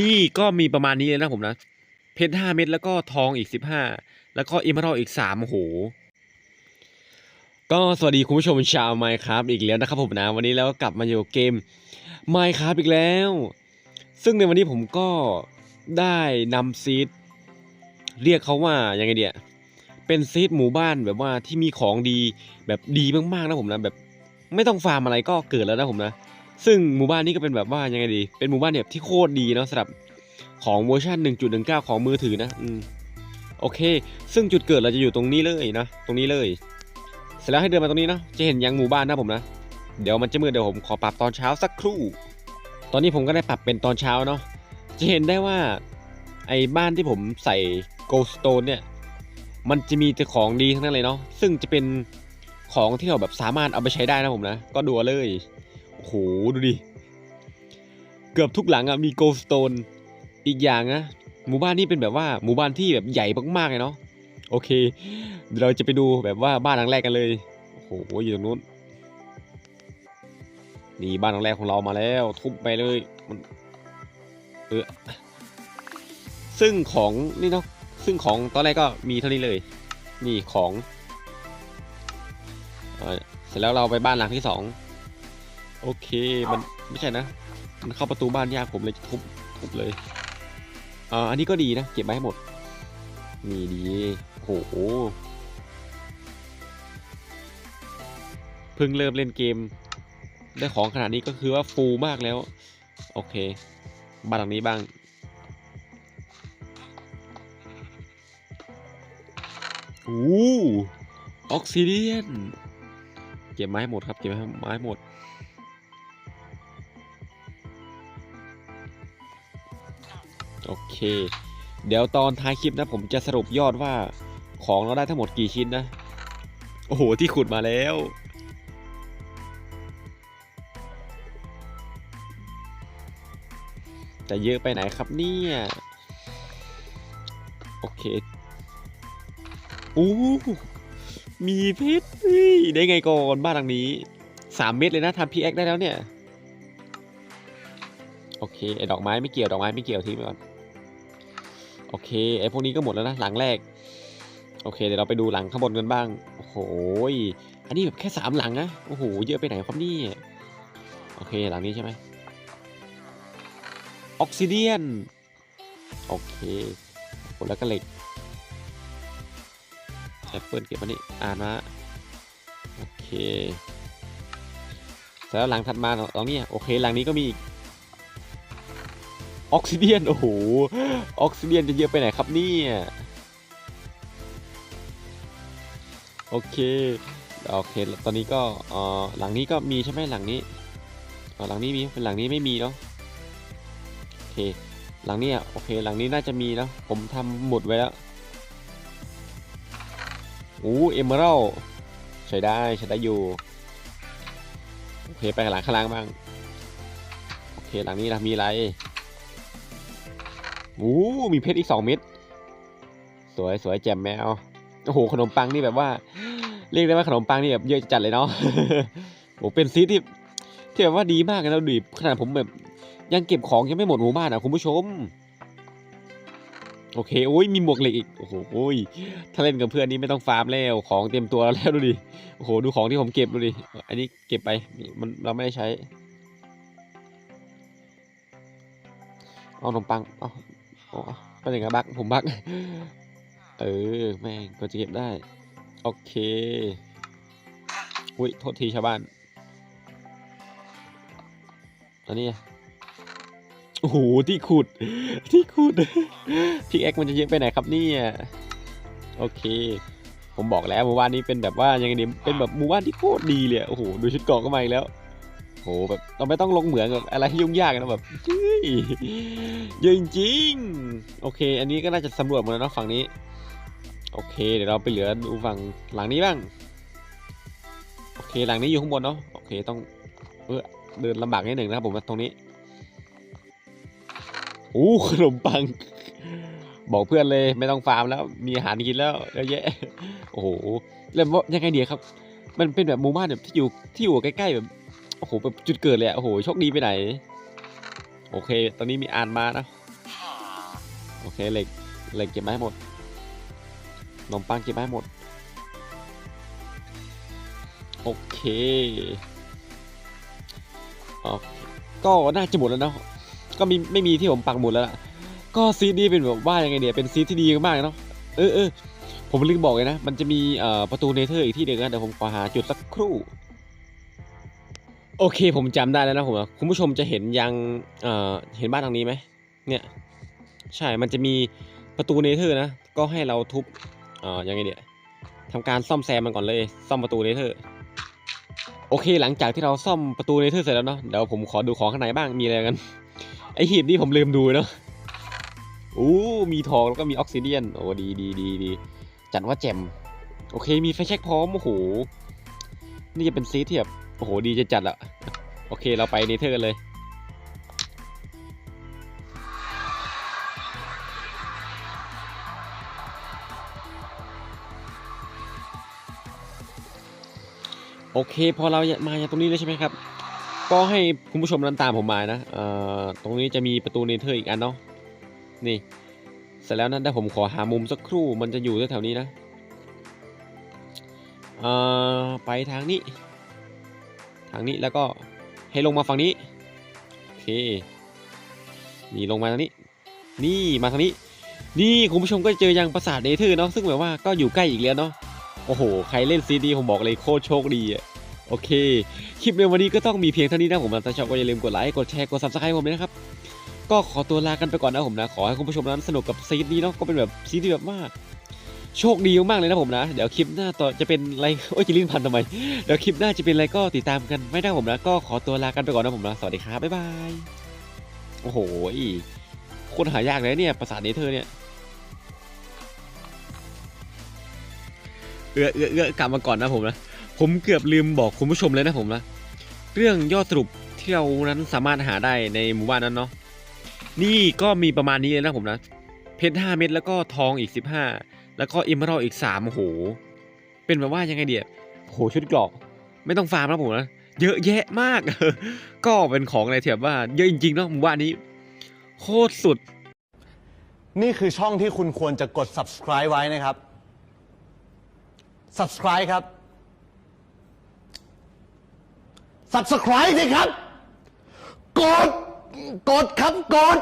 นี่ก็มีประมาณนี้เลยนะผมนะ เพชรห้าเม็ดแล้วก็ทองอีกสิบห้าแล้วก็เอมเมอรัลอีกสามโอ้โห ก็สวัสดีคุณผู้ชมชาวไมค์ครับอีกแล้วนะครับผมนะ วันนี้แล้วก็กลับมาอยู่เกมไมค์ครับอีกแล้ว ซึ่งในวันนี้ผมก็ได้นำซีดเรียกเขาว่ายังไงเดียเป็นซีดหมู่บ้านแบบว่าที่มีของดีแบบดีมากๆนะผมนะแบบ ไม่ต้องฟาร์มอะไรก็เกิดแล้วนะผมนะ ซึ่งหมู่บ้านนี้ก็เป็นแบบว่ายังไงดี เป็นหมู่บ้านแบบที่โคตรดีเนาะสำหรับของเวอร์ชัน1.19 ของมือถือนะอืมโอเค ซึ่งจุดเกิดเราจะอยู่ตรงนี้เลยนะ ตรงนี้เลย เสร็จแล้วให้เดินมาตรงนี้เนาะ จะเห็นยังหมู่บ้านนะผมนะ เดี๋ยวมันจะมืดเดี๋ยวผมขอปรับตอนเช้าสักครู่ ตอนนี้ผมก็ได้ปรับเป็นตอนเช้าเนาะ จะเห็นได้ว่าไอ้บ้านที่ผมใส่โกลสโตนเนี่ย มันจะมีแต่ของดีทั้งนั้นเลยเนาะ ซึ่งจะเป็นของที่เราแบบสามารถเอาไปใช้ได้นะผมนะ ก็ดูเอาเลย โอ้โหดูดิ เกือบทุกหลังอะมีโกลสโตนอีกอย่างนะหมู่บ้านนี้เป็นแบบว่าหมู่บ้านที่แบบใหญ่มากๆเลยเนาะโอเคเดี๋ยวเราจะไปดูแบบว่าบ้านหลังแรกกันเลยโอ้โหอยู่ตรงนู้นนี่บ้านหลังแรกของเรามาแล้ว ทุบไปเลยมันเออซึ่งของนี่เนาะซึ่งของตอนแรกก็มีเท่านี้เลย นี่ของเสร็จแล้วเราไปบ้านหลังที่สอง โอเค มันไม่ใช่นะ มันเข้าประตูบ้านยากผมเลยจะทุบทุบเลยอ่าอันนี้ก็ดีนะ เก็บไว้ให้หมด นี่ดีโอ้โหเพิ่งเริ่มเล่นเกม ได้ของขนาดนี้ก็คือว่าฟูลมากแล้ว โอเค บ้านหลังนี้บ้างโอ้ออกซิเดียน เก็บไม้หมดครับ เก็บไม้หมด โอเค เดี๋ยวตอนท้ายคลิปนะ ผมจะสรุปยอดว่าของเราได้ทั้งหมดกี่ชิ้นนะ โอ้โห ที่ขุดมาแล้ว จะเยอะไปไหนครับเนี่ย โอเคอู้มีเพชรเฮ้ยได้ไงก่อนบ้านหลังนี้สามเม็ดเลยนะทำพีเอ็กได้แล้วเนี่ย โอเคไอ้ดอกไม้ไม่เกี่ยว ดอกไม้ไม่เกี่ยวทิ้งไปก่อน โอเคไอพวกนี้ก็หมดแล้วนะหลังแรก โอเคเดี๋ยวเราไปดูหลังข้างบนกันบ้าง โอ้โหอันนี้แบบแค่สามหลังนะโอ้โหเยอะไปไหนครับนี่โอเคหลังนี้ใช่ไหมออกซิเดียนโอเคโแล้วก็เหล็กแอปเปิลเก็บมานี่อ่านมาโอเคเสร็จแล้วหลังถัดมาตรงนี้โอเคหลังนี้ก็มีอีก ออกซิเดียน โอ้โห ออกซิเดียนจะเยอะไปไหนครับเนี่ย โอเค โอเค ตอนนี้ก็เอ่อหลังนี้ก็มีใช่ไหมหลังนี้เออหลังนี้มีเป็นหลังนี้ไม่มีเนาะโอเค หลังนี้อะโอเค หลังนี้น่าจะมีเนาะผมทำหมดไว้แล้วโอ้เอเมอรัลใช้ได้ใช้ได้อยู่ โอเค ไปหลังข้างล่างบ้าง โอเค หลังนี้นะมีอะไร โอ้มีเพชรอีกสองเม็ด สวยสวยแจ่มแมว โอ้โห ขนมปังนี่แบบว่า เรียกได้ว่าขนมปังนี่แบบเยอะจัดเลยเนาะ โอ้เป็นซีที่ที่แบบว่าดีมากเลยนะดูดิขนาดผมแบบยังเก็บของยังไม่หมดหมู่บ้านอะคุณผู้ชม โอเคโอ้ยมีหมวกเหล็กอีก โอ้โหโอ้ยถ้าเล่นกับเพื่อนนี่ไม่ต้องฟาร์มแล้ว ของเต็มตัวแล้วดูดิ โอ้โหดูของที่ผมเก็บดูดิ อันนี้เก็บไปมันเราไม่ได้ใช้เอาขนมปัง เอา เอาเอาไปไหนกันบักผมบัก เออ แม่งก็จะเก็บได้ โอเค อุ้ย โทษทีชาวบ้าน ตอนนี้ โอ้โห ที่ขุด ที่ขุดพี่แอ็กมันจะเยอะไปไหนครับเนี่ย โอเค ผมบอกแล้วหมู่บ้านนี้เป็นแบบว่ายังไงดี เป็นแบบหมู่บ้านที่โคตรดีเลย โอ้โห ดูชุดเกราะก็มาอีกแล้ว โหแบบเราไม่ต้องลงเหมืองกับอะไรที่ยุ่งยากนะแบบเยอะจริงๆโอเค อันนี้ก็น่าจะสำรวจหมดแล้วนะฝั่งนี้ โอเค เดี๋ยวเราไปเหลือดูฝั่งหลังนี้บ้าง โอเคหลังนี้อยู่ข้างบนเนาะโอเคต้องเออเดินลำบากนิดหนึ่งนะครับผมตรงนี้โอ้ขนมปัง บอกเพื่อนเลยไม่ต้องฟาร์มแล้ว มีอาหารกินแล้วเยอะแยะโอ้โหแล้วยังไงเดียครับ มันเป็นแบบหมู่บ้านแบบที่อยู่ที่อยู่ใกล้ๆแบบ โอ้โหแบบจุดเกิดเลยอะโอ้โหโชคดีไปไหน โอเค ตอนนี้มีอ่านมานะโอเคเหล็กเหล็กเก็บมาให้หมดขนมปังเก็บมาให้หมด โอเคโอก็น่าจะหมดแล้วเนาะก็มีไม่มีที่ผมปักหมดแล้วล่ะก็ซีดีเป็นแบบว่ายังไงเนี่ยเป็นซีดที่ดีมากเนาะเออเออผมลืมบอกเลยนะ มันจะมีประตูเนเธอร์อีกที่หนึ่งนะเดี๋ยวผมขอหาจุดสักครู่ โอเคผมจำได้แล้วนะผมคุณผู้ชมจะเห็นยังเอ่อเห็นบ้านทางนี้ไหมเนี่ยใช่มันจะมีประตูเนเธอร์นะก็ให้เราทุบเอ่อยังไงเนี่ยทำการซ่อมแซมมันก่อนเลย ซ่อมประตูเนเธอร์โอเค หลังจากที่เราซ่อมประตูเนเธอร์เสร็จแล้วเนาะเดี๋ยวผมขอดูของข้างในบ้างมีอะไรกันไอหีบนี่ผมลืมดูเนาะอู้มีทองแล้วก็มีออกซิเดียนโอ้ดีดีดีดีจัดว่าแจ่มโอเคมีไฟแช็กพร้อมโอ้โหนี่จะเป็นซีที่แบบ อ้โห ดีจะจัดอะโอเค เราไปเนเธอร์กันเลย โอเค พอเรามาอย่างตรงนี้แล้วใช่ไหมครับ ก็ให้คุณผู้ชมนั้นตามผมมานะเอ่อตรงนี้จะมีประตูเนเธอร์อีกอันเนาะ นี่ เสร็จแล้วนะได้ผมขอหามุมสักครู่ มันจะอยู่แถวๆนี้นะ เอ่อ ไปทางนี้ ทางนี้แล้วก็ให้ลงมาฝั่งนี้โอเคนี่ลงมาทางนี้ นี่มาทางนี้ นี่คุณผู้ชมก็เจอยังปราสาทเนเธอร์เนาะซึ่งแบบว่าก็อยู่ใกล้อีกแล้วเนาะโอ้โห ใครเล่นซีดีผมบอกเลยโคตรโชคดีอะโอเค คลิปในวันนี้ก็ต้องมีเพียงเท่านี้นะผมนะถ้าชอบก็อย่าลืมกดไลค์กดแชร์กด subscribe ผมด้วยนะครับก็ขอตัวลากันไปก่อนนะผมนะ ขอให้คุณผู้ชมนั้นสนุกกับซีดีเนาะก็เป็นแบบซีดีแบบว่า โชคดีมากเลยนะผมนะ เดี๋ยวคลิปหน้าต่อจะเป็นอะไรโอ้ยจะลิ้นพันทำไม เดี๋ยวคลิปหน้าจะเป็นอะไรก็ติดตามกันไม่ได้ผมนะ ก็ขอตัวลากันไปก่อนนะผมนะ สวัสดีครับ บ๊ายบาย โอ้โหคนหายากเลยเนี่ยภาษาเนเธอร์เนี่ย เอื้อเอื้อเอื้อกลับมาก่อนนะผมนะ ผมเกือบลืมบอกคุณผู้ชมเลยนะผมนะ เรื่องยอดสรุปที่เรานั้นสามารถหาได้ในหมู่บ้านนั้นเนาะ นี่ก็มีประมาณนี้เลยนะผมนะ เพชรห้าเม็ดแล้วก็ทองอีกสิบห้า แล้วก็อิมเมอรัลอีกสามโอ้โห เป็นแบบว่ายังไงเดียโอ้โหชุดเกรอกไม่ต้องฟาร์มนะผมนะเยอะแยะมาก ก็เป็นของอะไรที่แบบว่า เยอะจริงๆเนาะหมู่บ้านนี้ โคตรสุด นี่คือช่องที่คุณควรจะกด subscribe ไว้นะครับ subscribe ครับ subscribe สิครับ กด กดครับ กด